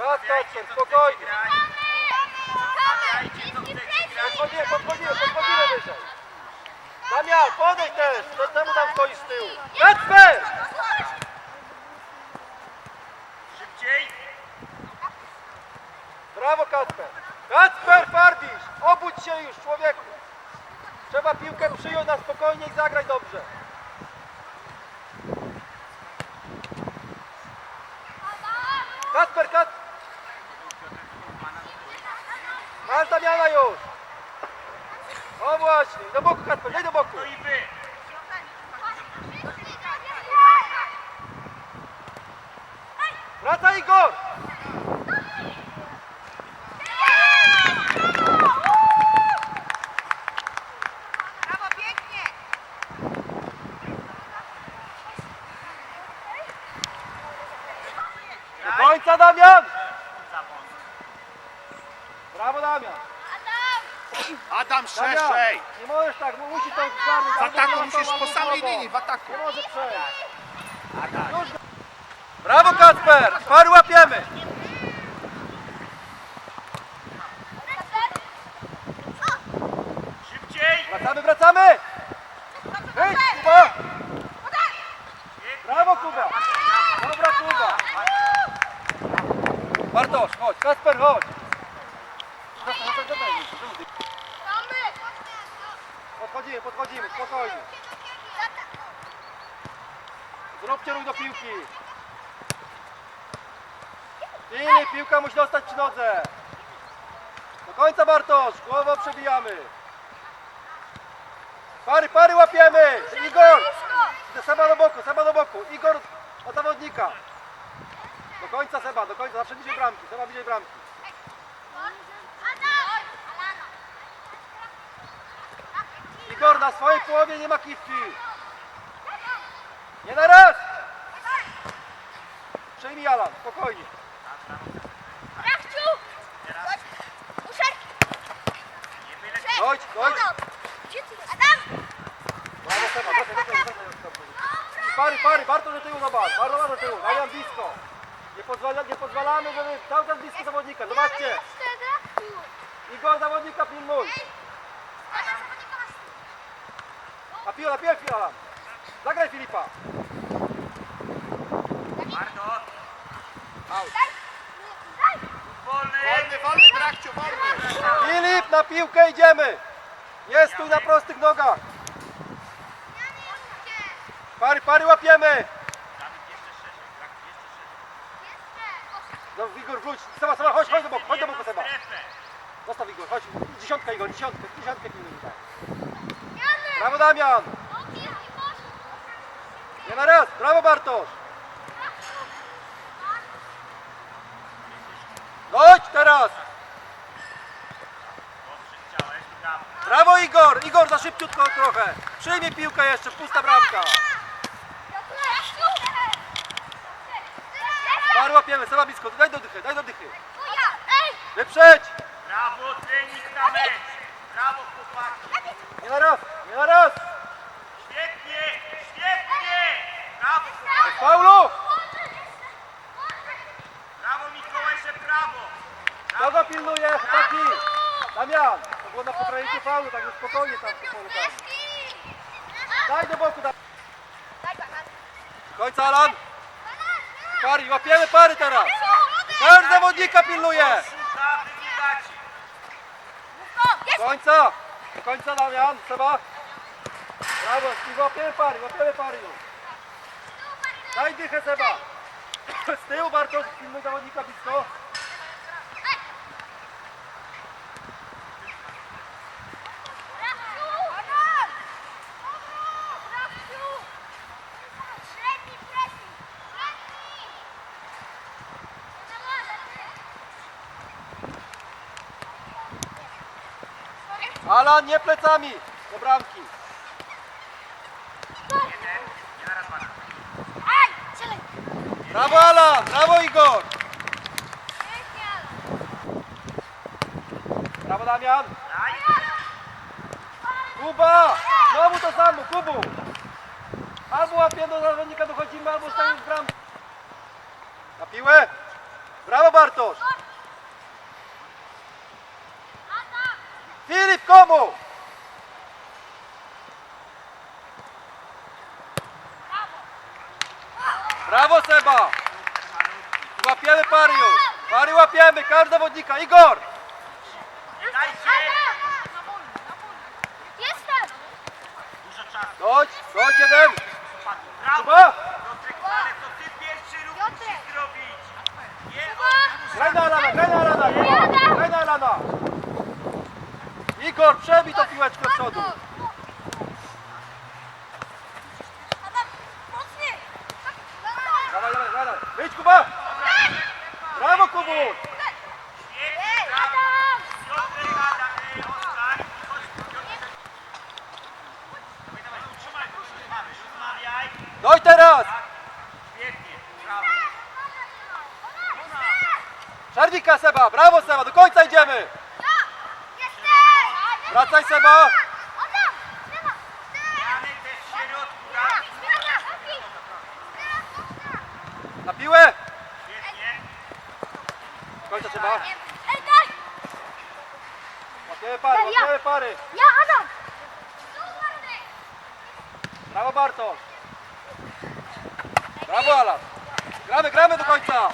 Czas, Kacper, spokojnie. Podchodzimy, podchodzimy wyżej. Damian, podejdź też. To czemu tam stoisz z tyłu? Kacper! Szybciej. Brawo, Kacper. Kacper, Farbisz! Obudź się już, człowieku. Trzeba piłkę przyjąć na spokojnie i zagrać dobrze. Kacper, Kacper. Masz Damiana już. O właśnie, do boku Kacper, daj do boku. No i wy. Wraca Igor. Do końca Damian. Damian. Adam Damian, szerzej! nie możesz tak, bo musi to zgarnąć. W albo ataku musisz po samej linii, w ataku. Nie może przejść. Już. Brawo Kacper, pary łapiemy. Szybciej. Wracamy, wracamy. Hej, Kuba. Brawo Kuba. Dobra Kuba. Bartosz, chodź, Kacper, chodź. Podchodzimy, spokojnie. Zróbcie ruch do piłki. Filip, piłka musi dostać przy nodze. Do końca Bartosz, głową przebijamy. Pary, pary łapiemy. Igor, Seba do boku, Seba do boku. Igor od zawodnika. Do końca Seba, do końca, zawsze bliżej bramki, Seba bliżej bramki. Igor, na swojej połowie nie ma kiwki. Nie na raz. Przejmij Alan, spokojnie. Nie byle Dojdź, dojdź. Adam! Brawo Seba, wracaj, wracaj, wracaj. I Pary, pary, warto do tyłu zobacz, bardzo bardzo do tyłu, Damian blisko. Nie, pozwala, nie pozwalamy, żeby cały czas blisko zawodnika, zobaczcie. Igor zawodnika pilnuj. Na piłę Alan. Zagraj Filipa. Marto. Wolny. Wolny, wolny, Drakciu, wolny! Filip, na piłkę idziemy. Nie stój na prostych nogach. Pary, pary łapiemy. No Igor wróć. Seba, Seba, chodź, chodź do boku, chodź do boku Seba. Zostaw Igor, chodź. Dziesiątka Igor, dziesiątkę, dziesiątkę pilnuj. tak. Brawo Damian. Nie na raz, brawo Bartosz. Chodź teraz. Brawo. Igor, Igor za szybciutko trochę. Przyjmij piłkę jeszcze, pusta bramka. Pary łapiemy, Seba blisko, daj do dychy, daj do dychy. Wyprzedź. Brawo, trening na mecz. Brawo, chłopaki. Nie raz, nie raz. Świetnie, świetnie. Brawo, chłopaki. Paulu, Brawo, Mikołajże, brawo. kto go pilnuje, chłopaki? Damian, to było na pokrojeniu faulu, także spokojnie tam w polu. Daj do boku, daj. Końca Alan. Pary, łapiemy pary teraz. Każdy zawodnika pilnuje. Końca, końca Damian, Seba. Brawo, i łapiemy pary, łapiemy pary już. Daj dychę Seba. Z tyłu Bartosz, pilnuj zawodnika blisko. Alan, nie plecami do bramki. Pana. Brawo Alan, brawo Igor. Brawo Damian. Kuba! Znowu to samo, Kubu! Albo łapiemy do zawodnika, dochodzimy, albo staniemy w bramce. Na piłę! Brawo Bartosz! Filip, komu? Brawo Seba! Łapiemy pary już! Pary łapiemy, każdy zawodnika. Igor! Dajcie! Jestem! Dużo czasu. Chodź, chodź jeden! Piotrek, ale to ty pierwszy ruch musisz zrobić. Nie Graj na Alana, graj na Alana! Igor, graj na Alana! Igor, przebij tą piłeczkę do przodu! Dawaj, dawaj, dawaj! Wyjdź Kuba! Brawo Kubu! Doj teraz! Szarwika Seba, brawo Seba, do końca idziemy! Wracaj Seba! Na piłę! Końca trzeba. Ej, daj! Łapiemy pary, łapiemy pary! Ja, Adam! Brawo Bartosz! Brawo Alan! Gramy, gramy do końca!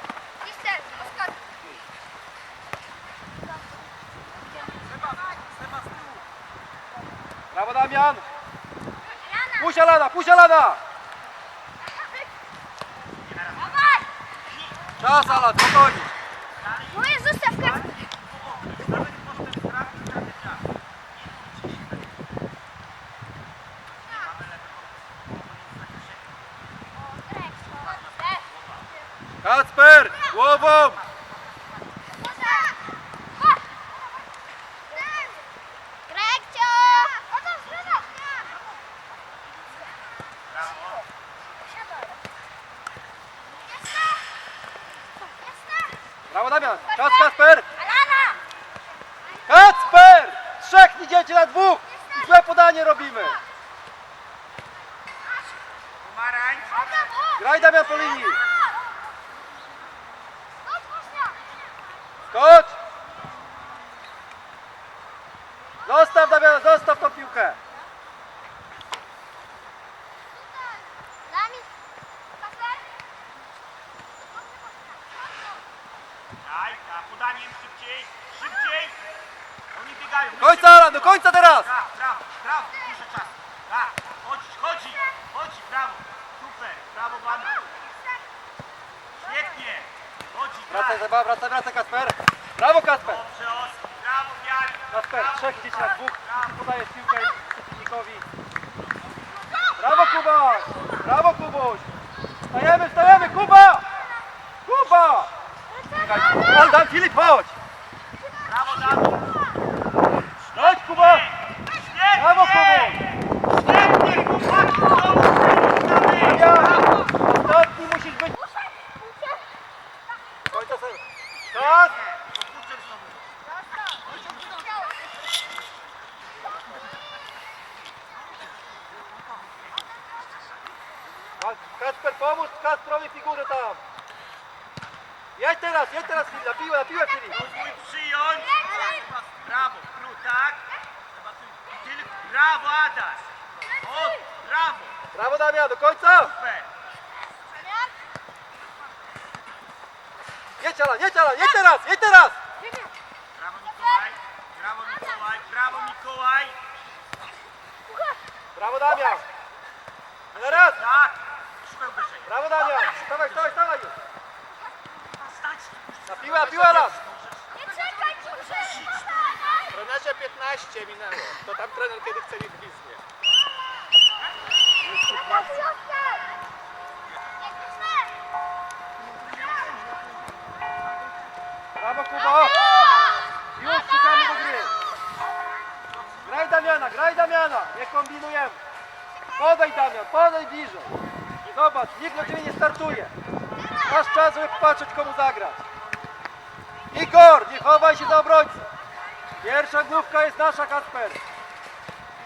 Brawo Damian! Puść Alana, puść Alana! Czas Alan, spokojnie! Moje zostaw Kasper! Nawet postęp sprawdzi, traty czas. Kacper, głową! Grekcio! Brawo. Brawo Damian! Czas Kacper! Alana! Kacper! Trzech idziecie na dwóch! I złe podanie robimy! Graj Damian po linii! Skocz! Zostaw Damian, zostaw tą piłkę! Dami! Kasper! Daj, a podaniem szybciej, szybciej. Oni biegają. Do końca Alan, do końca teraz! Brawo, brawo, brawo, dużo czasu. Tak, chodź, chodzi, chodzi, brawo. Super, brawo Wanu. Świetnie. Chodzi, Wracaj wracaj, Kacper! Brawo brawo. Kacper, Brawo, trzech idziecie na dwóch Brawo. i podajesz piłkę przeciwnikowi. Brawo Kuba! Brawo Kubuś! Wstajemy, wstajemy! Kuba! Kuba! Czekaj, Dan, Filip, chodź! Brawo, Dawid. Chodź Kuba! Brawo Kubuś! Świetnie, chłopaki, znowu witamy. Damian! Ostatni musisz być! Końca sobie. Czas! Powtórzę znowu. Kasper, pomóż Kasprowi figurę tam! Jedź teraz, jedź teraz na piłę, na piłę Filip! Pozwól przyjąć. Brawo, tak? Tylko, brawo, Adaś. O, brawo, Brawo Damian, do końca! super. Jedź Alan, jedź Alan, jedź teraz, jedź teraz! Brawo, Mikołaj. Brawo, Mikołaj. Brawo, Mikołaj. Brawo Damian! Teraz! Tak. Wyżej. Brawo Damian! Stawaj, stawaj, stawaj! Stać. Na piłę, na piłę Alan! Nie czekaj, ciąże! Trenerze 15 minęło. To tam trener kiedy chce nie gwizdnie. Brawo Kuba! Już szukamy do gry! Graj Damiana, graj Damiana! Nie kombinujemy! Podaj Damian, podaj bliżej! Zobacz, nikt do Ciebie nie startuje! Masz czas, żeby patrzeć komu zagrać! Igor, nie chowaj się za obrońcę! Pierwsza główka jest nasza, Kasper!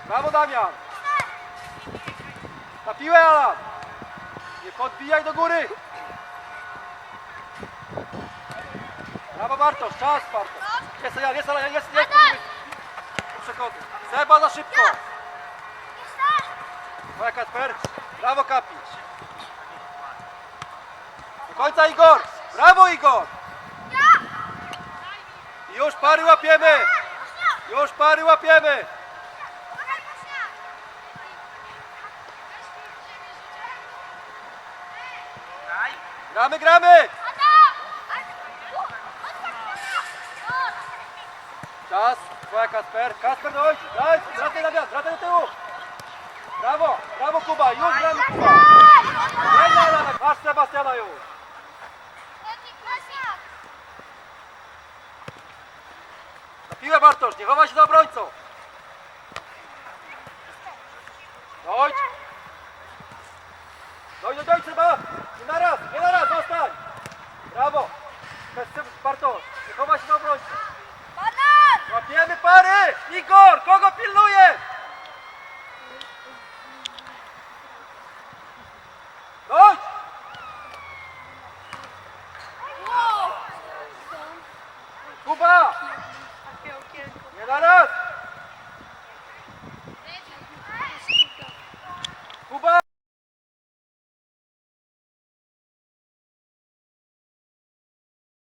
Brawo Damian! Na piłę Alan! Nie podbijaj do góry! Brawo Bartosz, czas Bartosz. Jest, jest, jest, jest, jest, jest. Przechody. Seba za szybko. Twoja Kacper. Brawo Kapi. Końca Igor. Brawo Igor. Już pary łapiemy. Już pary łapiemy. Gramy, gramy. Czas. Twoja Kasper. Kasper do ojca. Daj, wracaj na wiatr, wracaj do tyłu. Brawo, brawo Kuba. Już gramy Kuba. Graj na Alanek. Masz Sebastiana już. piłę Bartosz, nie chowaj się za obrońcą. Dojdź. Dojdź, dojdź trzeba. Nie na raz, nie na raz, zostań. Brawo. Bartosz, nie chowaj się za obrońcą. Łapiemy pary. Igor, kogo pilnujesz?